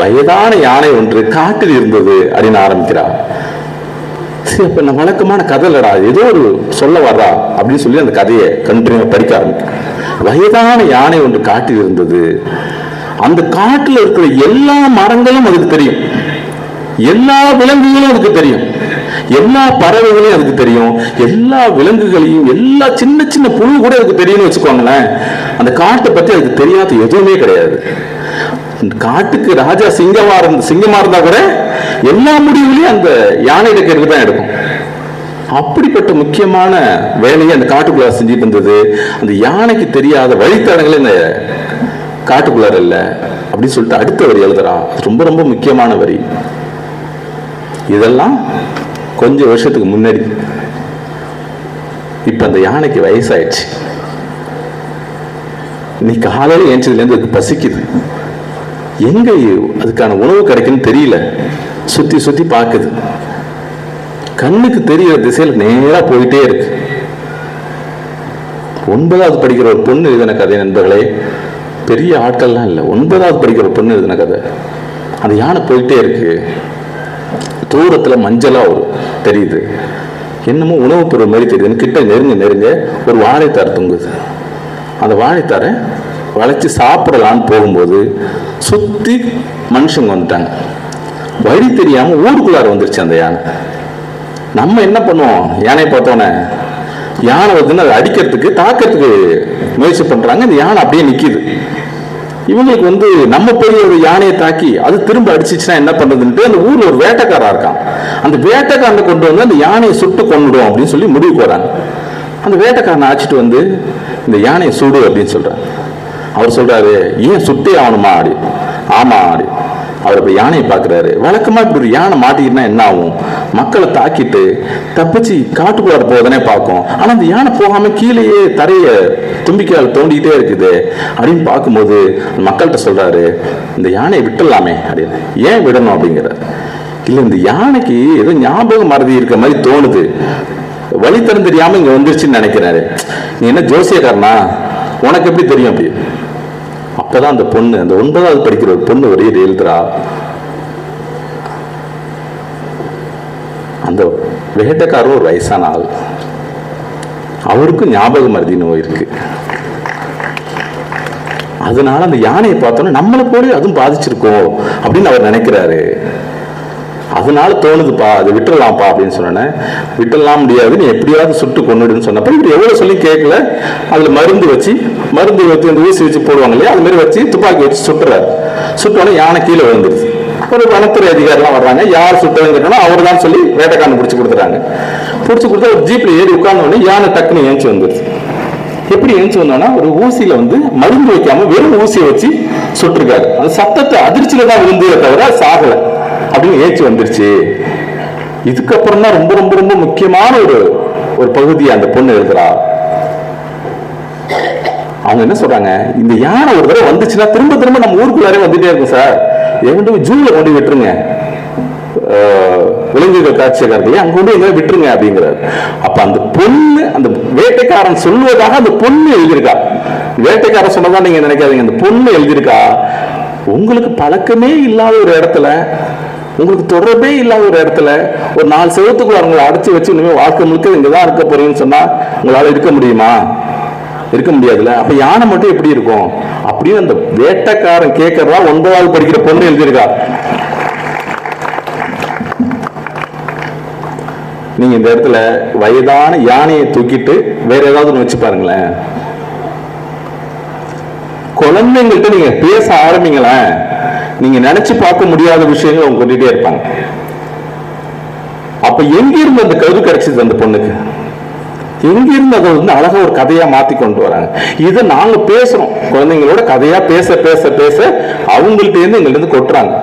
வயதான யானை ஒன்று காட்டில் இருந்தது அப்படின்னு ஆரம்பிக்கிறார். சரி அப்ப நான் வழக்கமான கதை இல்லடா ஏதோ ஒரு சொல்ல வர்றா அப்படின்னு சொல்லி அந்த கதையை கண்டினியூ படிக்க ஆரம்பிக்கிறேன் வயதான யானை ஒன்று காட்டில் இருந்தது. அந்த காட்டில் இருக்கிற எல்லா மரங்களும் அதுக்கு தெரியும். எல்லா விலங்குகளும் அதுக்கு தெரியும். எல்லா பறவைகளையும் அதுக்கு தெரியும். எல்லா விலங்குகளையும் எல்லா சின்ன சின்ன புழு கூட அதுக்கு தெரியும்னு வச்சுக்கோங்களேன். அந்த காட்டை பத்தி அதுக்கு தெரியாத எதுவுமே கிடையாது. காட்டுக்கு ராஜா சிங்கமா இருந்த சிங்கமா இருந்தா கூட எல்லா முடிவுலையும் அந்த யானையில கேட்டு தான் எடுக்கும். அப்படிப்பட்ட முக்கியமான வேலையை அந்த காட்டுக்குள்ளார செஞ்சுட்டு இருந்தது. அந்த யானைக்கு தெரியாத வழித்தடங்களே இந்த காட்டுக்குள்ளார இல்லை அப்படின்னு சொல்லிட்டு அடுத்த வரி எழுதுறா. அது ரொம்ப ரொம்ப முக்கியமான வரி. இதெல்லாம் கொஞ்சம் வருஷத்துக்கு முன்னாடி. இப்ப அந்த யானைக்கு வயசாயிடுச்சு. நீ காலையில ஏஞ்சதுலேருந்து அதுக்கு பசிக்குது. எங்கே அதுக்கான உணவு கிடைக்குன்னு தெரியல. சுத்தி சுத்தி பார்க்குது கண்ணுக்கு தெரிகிற திசையில நேரா போயிட்டே இருக்கு. ஒன்பதாவது படிக்கிற ஒரு பொண்ணு எழுதின கதை நண்பர்களே பெரிய ஆட்கள்லாம் இல்லை. ஒன்பதாவது படிக்கிற ஒரு பொண்ணு எழுதின கதை. அந்த யானை போயிட்டே இருக்கு. தூரத்துல மஞ்சளா ஒரு தெரியுது. என்னமோ உணவுப் பொருள் மாதிரி தெரியுதுன்னு கிட்ட நெருங்க நெருங்க ஒரு வாழைத்தார் தொங்குது. அந்த வாழைத்தாரை வளைச்சி சாப்பிடலான்னு போகும்போது சுற்றி மனுஷங்க வந்துட்டாங்க. வழி தெரியாமல் ஊருக்குள்ளார வந்துருச்சு அந்த யானை. நம்ம என்ன பண்ணுவோம்? யானையை பார்த்தோன்னே யானை வந்து அதை அடிக்கிறதுக்கு தாக்கிறதுக்கு முயற்சி பண்ணுறாங்க இந்த யானை அப்படியே நிற்கிது இவங்களுக்கு வந்து நம்ம போய் ஒரு யானையை தாக்கி அது திரும்ப அடிச்சிச்சுன்னா என்ன பண்ணுறதுன்ட்டு அந்த ஊரில் ஒரு வேட்டைக்காரா இருக்கான். அந்த வேட்டைக்காரனை கொண்டு வந்து அந்த யானையை சுட்டு கொண்டுடும் அப்படின்னு சொல்லி முடிவு வராங்க. அந்த வேட்டைக்காரனை அழைச்சிட்டு வந்து இந்த யானையை சுடு அப்படின்னு சொல்கிறான் அவர் சொல்றாரு ஏன் சுட்டே ஆகணுமா? அப்படி. ஆமா அப்படி. அவர் இப்ப யானையை பார்க்குறாரு. வழக்கமா இப்படி ஒரு யானை மாட்டிக்கிட்டா என்ன ஆகும்? மக்களை தாக்கிட்டு தப்பிச்சு காட்டுக்குள்ளார போவதனே பார்க்கும். ஆனா அந்த யானை போகாம கீழேயே தரைய தும்பிக்கையால் தோண்டிக்கிட்டே இருக்குது. அப்படின்னு பார்க்கும்போது மக்கள்கிட்ட சொல்றாரு இந்த யானையை விட்டுடலாமே அப்படின்னு. ஏன் விடணும்? அப்படிங்கிறார். இல்ல இந்த யானைக்கு ஏதோ ஞாபகம் மறதி இருக்க மாதிரி தோணுது. வழி திறந்து தெரியாம இங்க வந்துருச்சுன்னு நினைக்கிறாரு. நீ என்ன ஜோசியக்காரனா? உனக்கு எப்படி தெரியும்? அப்படி. அப்பதான் அந்த பொண்ணு அந்த ஒன்பதாவது படிக்கிற ஒரு பொண்ணு ஒரே எழுதுறா. அந்த வேட்டைக்காரர் ஒரு வயசான ஆள். அவருக்கும் ஞாபக மருதி நோய் இருக்கு. அதனால அந்த யானையை பார்த்தோன்னா நம்மளை போல அதுவும் பாதிச்சிருக்கோம் அப்படின்னு அவர் நினைக்கிறாரு. அதனால தோணுதுப்பா அதை விட்டுடலாம்ப்பா அப்படின்னு சொன்னேன். விட்டுடலாம் முடியாது நீ எப்படியாவது சுட்டு கொண்டுடுன்னு சொன்னப்ப இவர் எவ்வளோ சொல்லி கேட்கல. அதில் மருந்து வச்சு மருந்து வச்சு அந்த ஊசி வச்சு போடுவாங்க இல்லையா அது மாதிரி வச்சு துப்பாக்கி வச்சு சுட்டுறாரு. சுட்டோன்னே யானை கீழே விழுந்துருச்சு ஒரு வனத்துறை அதிகாரிலாம் வர்றாங்க யார் சுட்டதுன்னு அவர் தான் சொல்லி வேட்டைக்காரன் பிடிச்சி கொடுத்துறாங்க. பிடிச்சி கொடுத்தா ஒரு ஜீப்ல ஏறி உட்கார்ந்த யானை டக்குன்னு ஏஞ்சி வந்துருச்சு எப்படி ஏஞ்சி வந்தோம்னா ஒரு ஊசியில வந்து மருந்து வைக்காம வெறும் ஊசியை வச்சு சுட்டிருக்காரு. அந்த சத்தத்தை அதிர்ச்சியில தான் விழுந்தே தவிர சாகலை. அப்படின்னு ஏச்சு வந்துருச்சு. இதுக்கப்புறம் தான் ரொம்ப ரொம்ப ரொம்ப முக்கியமான ஒரு ஒரு பகுதியை அந்த பொண்ணு எழுதுறா. அவங்க என்ன சொல்றாங்க? இந்த யானை ஒரு தடவை வந்துச்சுன்னா திரும்ப திரும்ப நம்ம ஊருக்குள்ளாரே வந்துட்டே இருக்கும் சார். எங்கிட்ட ஜூல கொண்டு விட்டுருங்க. விலங்குகள் காட்சியக்காரத்தையே அங்க கொண்டு எங்க விட்டுருங்க அப்படிங்கிறாரு. அப்ப அந்த பொண்ணு அந்த வேட்டைக்காரன் சொல்வதாக அந்த பொண்ணு எழுதியிருக்கா. வேட்டைக்காரன் சொன்னதா நீங்க நினைக்காதீங்க. அந்த பொண்ணு எழுதியிருக்கா. உங்களுக்கு பழக்கமே இல்லாத ஒரு இடத்துல உங்களுக்கு தொடர்பே இல்லாத ஒரு இடத்துல ஒரு நாலு செவத்துக்குள்ள உங்களை அடைச்சி வச்சு இனிமே வாழ்க்கை முழுக்க இங்கே தான் இருக்க போறீங்கன்னு சொன்னா உங்களால இருக்க முடியுமா? இருக்க முடியாதுல்ல. அப்ப யானை மட்டும் எப்படி இருக்கும்? அப்படின்னு அந்த வேட்டைக்காரன் கேட்கறதா ஒன்பதாவது படிக்கிற பொண்ணு எழுதியிருக்கா. நீங்க இந்த இடத்துல வயதான யானையை தூக்கிட்டு வேற ஏதாவது ஒன்று வச்சு பாருங்களேன். குழந்தைங்கள்ட்ட நீங்க பேச ஆரம்பிங்களேன். நீங்க நினைச்சு பார்க்க முடியாத விஷயங்கள் அவங்க கொண்டுட்டே இருப்பாங்க. அப்ப எங்கிருந்து அந்த கருது கிடைச்சது அந்த பொண்ணுக்கு? எங்கிருந்து அதை வந்து அழகா ஒரு கதையா மாத்தி கொண்டு வராங்க? இதை நாங்க பேசுறோம். குழந்தைங்களோட கதையா பேச பேச பேச அவங்கள்ட்ட இருந்து எங்கள்ட்ட இருந்து கொட்டுறாங்க.